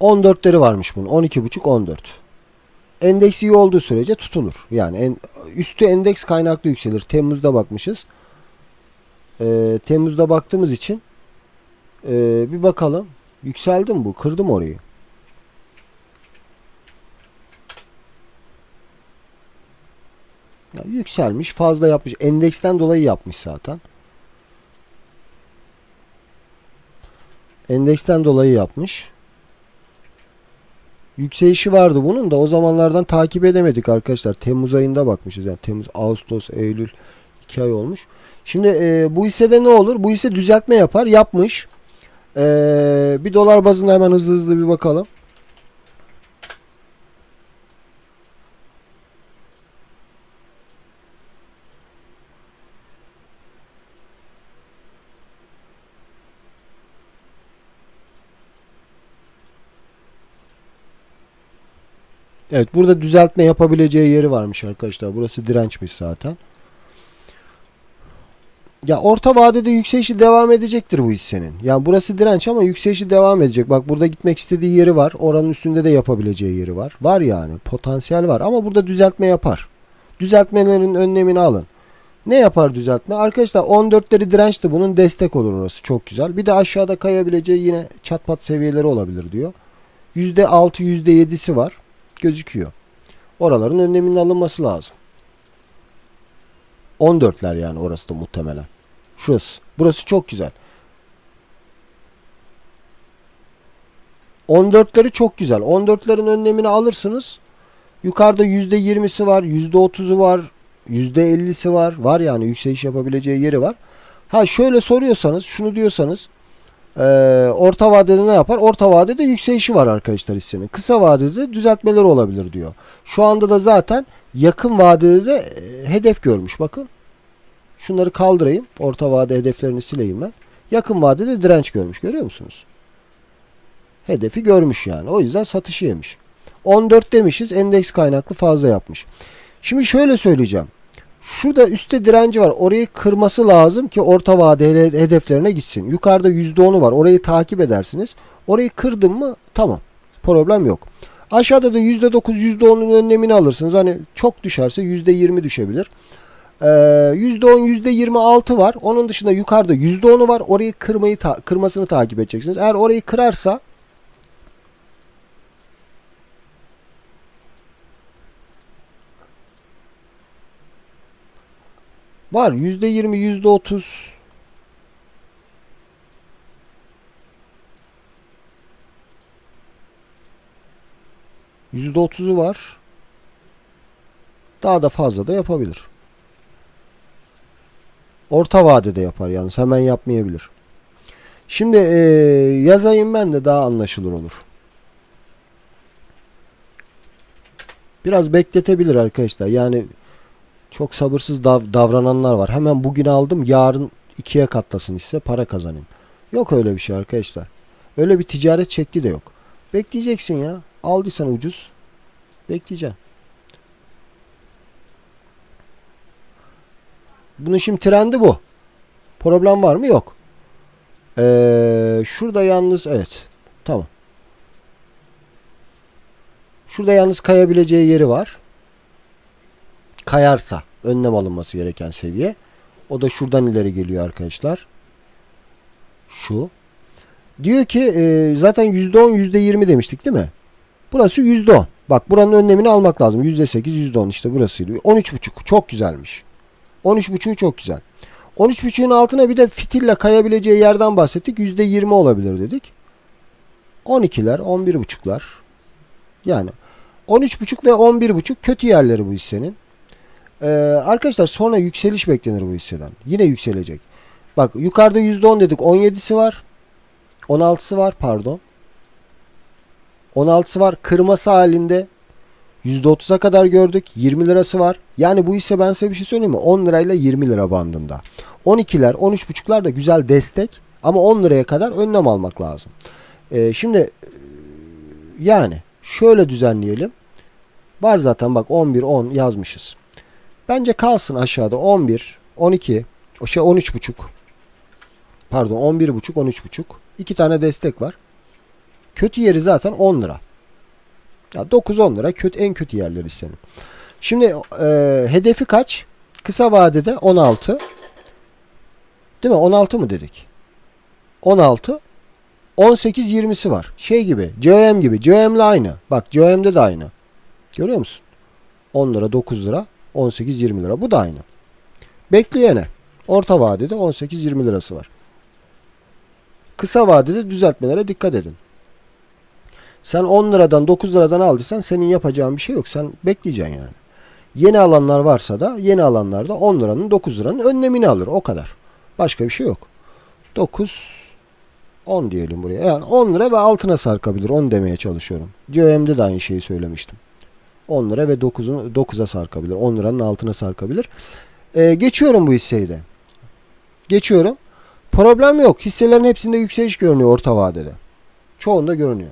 14'leri varmış bunun. 12.5 14. Endeks iyi olduğu sürece tutunur. Yani en, üstü endeks kaynaklı yükselir. Temmuz'da bakmışız. Ee, Temmuz'da baktığımız için ee, bir bakalım. Yükseldi mi bu? Kırdım orayı. Ya yükselmiş. Fazla yapmış. Endeksten dolayı yapmış zaten. Endeksten dolayı yapmış. Yükselişi vardı bunun da o zamanlardan takip edemedik arkadaşlar. Temmuz ayında bakmışız. Yani Temmuz, Ağustos, Eylül 2 ay olmuş. Şimdi e, bu hissede ne olur? Bu hisse düzeltme yapar. Yapmış. E, bir dolar bazında hemen hızlı hızlı bir bakalım. Evet burada düzeltme yapabileceği yeri varmış arkadaşlar. Burası dirençmiş zaten. Ya orta vadede yükselişi devam edecektir bu hissenin. Yani burası direnç ama yükselişi devam edecek. Bak burada gitmek istediği yeri var. Oranın üstünde de yapabileceği yeri var. Var yani potansiyel var ama burada düzeltme yapar. Düzeltmelerin önlemini alın. Ne yapar düzeltme? Arkadaşlar 14'leri dirençti bunun destek olur orası. Çok güzel. Bir de aşağıda kayabileceği yine çatpat seviyeleri olabilir diyor. %6 %7'si var. Gözüküyor. Oraların önleminin alınması lazım. 14'ler yani orası da muhtemelen. Şurası. Burası çok güzel. 14'leri çok güzel. 14'lerin önlemini alırsınız. Yukarıda %20'si var, %30'u var, %50'si var. Var yani yükseliş yapabileceği yeri var. Ha şöyle soruyorsanız, şunu diyorsanız ee, orta vadede ne yapar? Orta vadede yükselişi var arkadaşlar hissenin. Kısa vadede düzeltmeler olabilir diyor. Şu anda da zaten yakın vadede de e, hedef görmüş. Bakın. Şunları kaldırayım. Orta vade hedeflerini sileyim ben. Yakın vadede direnç görmüş. Görüyor musunuz? Hedefi görmüş yani. O yüzden satışı yemiş. 14 demişiz. Endeks kaynaklı fazla yapmış. Şimdi şöyle söyleyeceğim. Şurada üstte direnci var. Orayı kırması lazım ki orta vadeli hedeflerine gitsin. Yukarıda %10'u var. Orayı takip edersiniz. Orayı kırdın mı tamam. Problem yok. Aşağıda da %9 %10'un önlemini alırsınız. Hani çok düşerse %20 düşebilir. Ee, %10 %26 var. Onun dışında yukarıda %10'u var. Orayı kırmayı ta- kırmasını takip edeceksiniz. Eğer orayı kırarsa Var yüzde yirmi yüzde otuz. Yüzde otuzu var. Daha da fazla da yapabilir. Orta vadede yapar yalnız hemen yapmayabilir. Şimdi eee, yazayım ben de daha anlaşılır olur. Biraz bekletebilir arkadaşlar. Yani çok sabırsız dav- davrananlar var. Hemen bugün aldım yarın ikiye katlasın ise para kazanayım. Yok öyle bir şey arkadaşlar. Öyle bir ticaret şekli de yok. Bekleyeceksin ya. Aldıysan ucuz. Bekleyeceksin. Bunun şimdi trendi bu. Problem var mı? Yok. Ee, şurada yalnız evet. Tamam. Şurada yalnız kayabileceği yeri var kayarsa önlem alınması gereken seviye. O da şuradan ileri geliyor arkadaşlar. Şu. Diyor ki e, zaten %10 %20 demiştik değil mi? Burası %10. Bak buranın önlemini almak lazım. %8 %10 işte burasıydı. 13.5 çok güzelmiş. 13.5'u çok güzel. 13.5'ün altına bir de fitille kayabileceği yerden bahsettik. %20 olabilir dedik. 12'ler 11.5'lar. Yani 13.5 ve 11.5 kötü yerleri bu hissenin. Ee, arkadaşlar sonra yükseliş beklenir bu hisseden. Yine yükselecek. Bak yukarıda %10 dedik. 17'si var. 16'sı var pardon. 16'sı var. Kırması halinde %30'a kadar gördük. 20 lirası var. Yani bu hisse ben size bir şey söyleyeyim mi? 10 lirayla 20 lira bandında. 12'ler 13.5'lar da güzel destek. Ama 10 liraya kadar önlem almak lazım. Ee, şimdi yani şöyle düzenleyelim. Var zaten bak 11 10 yazmışız. Bence kalsın aşağıda 11, 12, o şey 13 buçuk. Pardon 11 buçuk, 13 buçuk. İki tane destek var. Kötü yeri zaten 10 lira. Ya 9-10 lira kötü en kötü yerleri senin. Şimdi e, hedefi kaç? Kısa vadede 16. Değil mi? 16 mı dedik? 16. 18 20'si var. Şey gibi. CM gibi. CM'le aynı. Bak CM'de de aynı. Görüyor musun? 10 lira 9 lira 18 20 lira. Bu da aynı. Bekleyene. Orta vadede 18 20 lirası var. Kısa vadede düzeltmelere dikkat edin. Sen 10 liradan 9 liradan aldıysan senin yapacağın bir şey yok. Sen bekleyeceksin yani. Yeni alanlar varsa da yeni alanlarda 10 liranın 9 liranın önlemini alır. O kadar. Başka bir şey yok. 9 10 diyelim buraya. Yani 10 lira ve altına sarkabilir. 10 demeye çalışıyorum. CM'de de aynı şeyi söylemiştim. 10 lira ve 9'un 9'a sarkabilir. 10 liranın altına sarkabilir. Ee, geçiyorum bu hisseyi de. Geçiyorum. Problem yok. Hisselerin hepsinde yükseliş görünüyor orta vadede. Çoğunda görünüyor.